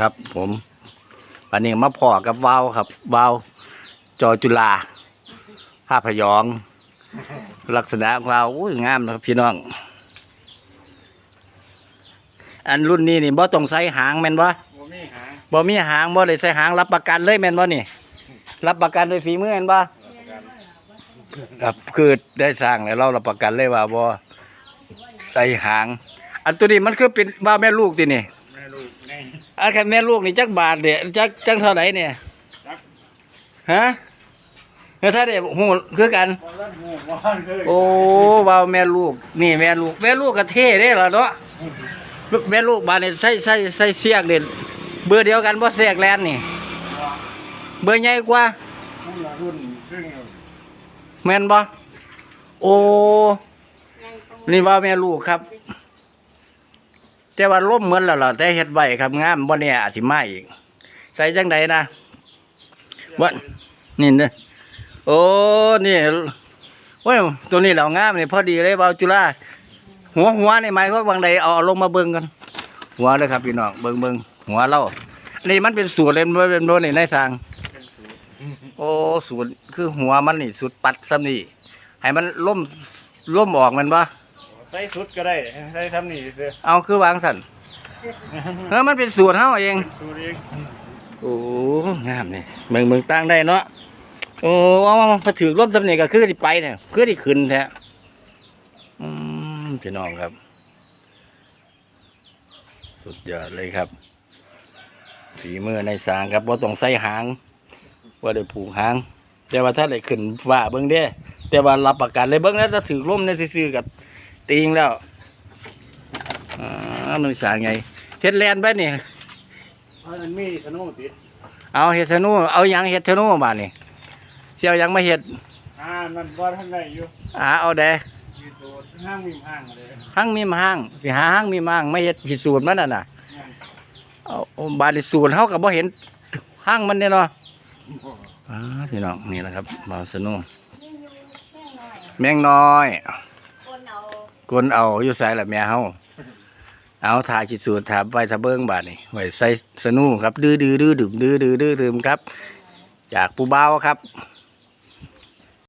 ครับผมวันนี้มาพอกับวาวครับวาวจอจุฬาภาพยอง ลักษณะของวาวอุ้ยงามนะครับพี่น้อง อันรุ่นนี้นี่บ่ต้องใส่หางแม่นบ่บ่มีหางบ่มีหางบ่ได้ใส่หางรับประกันเลยแม่นบ่นี่ รับประกันด้วยฝีมือแม่นบ่ครับคือได้สร้างแล้วเรารับประกันเลยว่าบ่ใส่หาง อันตัวนี้มันคือเป็นว่าแม่ลูกตินี่แม่ลูกใน อันคันแม่ลูกนี่จักบาทเด้จักจักเท่าไหร่เนี่ยจักฮะเฮ้ยถ้าได้ฮู้คือกันบ่รันหูบ่รันเคยโอ้ว้าวแม่ลูก นี่แม่ลูก แม่ลูกก็เท่เด้ล่ะเนาะแม่ลูกบาดนี่ใส่ใส่ใส่เสียกเด่นเบอร์เดียวกันบ่เสียกแลนนี่ เบอร์ใหญ่กว่ารุ่นละรุ่นครึ่งแม่นบ่โอ้นี่ว่าแม่ลูกครับ แต่ว่าล่มเหมือนแล้วล่ะแต่เฮ็ดไว้ครับงามบ่แน่อาจสิมาอีก ใส่จังไดนะว่านี่เด้อโอ้นี่โอ้ยตัวนี้แล้วงามนี่พอดีเลยเบาจุฬาหัวหัวนี่หมายความว่าบางใดเอาลงมาเบิ่งกัน หัวเลยครับพี่น้องเบิ่งเบิ่งหัวเราอันนี้มันเป็นสูตรเล่นบ่เป็นบ่นี่ในสร้างเป็นสูตรโอ้สูตรคือหัวมันนี่สุดปัดซ้ำนี่ให้มันล่มล่มออกแมันปะ ใส่สุดก็ได้ใส่ทำนี่คือเอาคือวางสั่นเออมันเป็นสูตรเฮาเอง สูตรเองโอ้งามนี่เมืองเมืองตั้งได้เนาะโอ้เอามาพอถือร่มสำเนียงก็คือที่ไปเนี่ยคือที่ขึ้นแท้อืมพี่น้องครับ สุดยอดเลยครับฝีมือในสางครับว่าต้องใส่หางว่าได้ผูกหาง แต่ว่าถ้าได้ขึ้นว่าเบิ้งเด้แต่ว่ารับประกันเลยเบิ้งแล้วถ้าถือร่มในซื่อๆกับ ตีงแล้วอ่ามันสางไงเฮ็ดแลนไปนี่มันมีขนมติดเอาเฮ็ดธนูเอาหยังเฮ็ดธนูบาดนี่เสียวหยังมาเฮ็ดอ่ามันบ่ทันได้อยู่อ่าเอาแดมีสูตรห้างมีห้างเลยหั่งมีมห้างสิหาหั่งมีมห้างไม่เฮ็ดสิสูตรมันน่ะน่ะเอาเอาบาดนี่สูตรเฮาก็บ่เห็นหั่งมันเด้เนาะอ่าพี่น้องนี่แหละครับบ่าวสนุแมงน้อยคน คนเอาอยู่ไสล่ะแม่เฮาเอาถ่ายสิสูตรถามไปทะเบิ้งบาทนี่ไว้ใส่สนุครับ ดื้อๆดื้อดื่มดื้อดื้อดืมครับ จากปูเบ้าครับ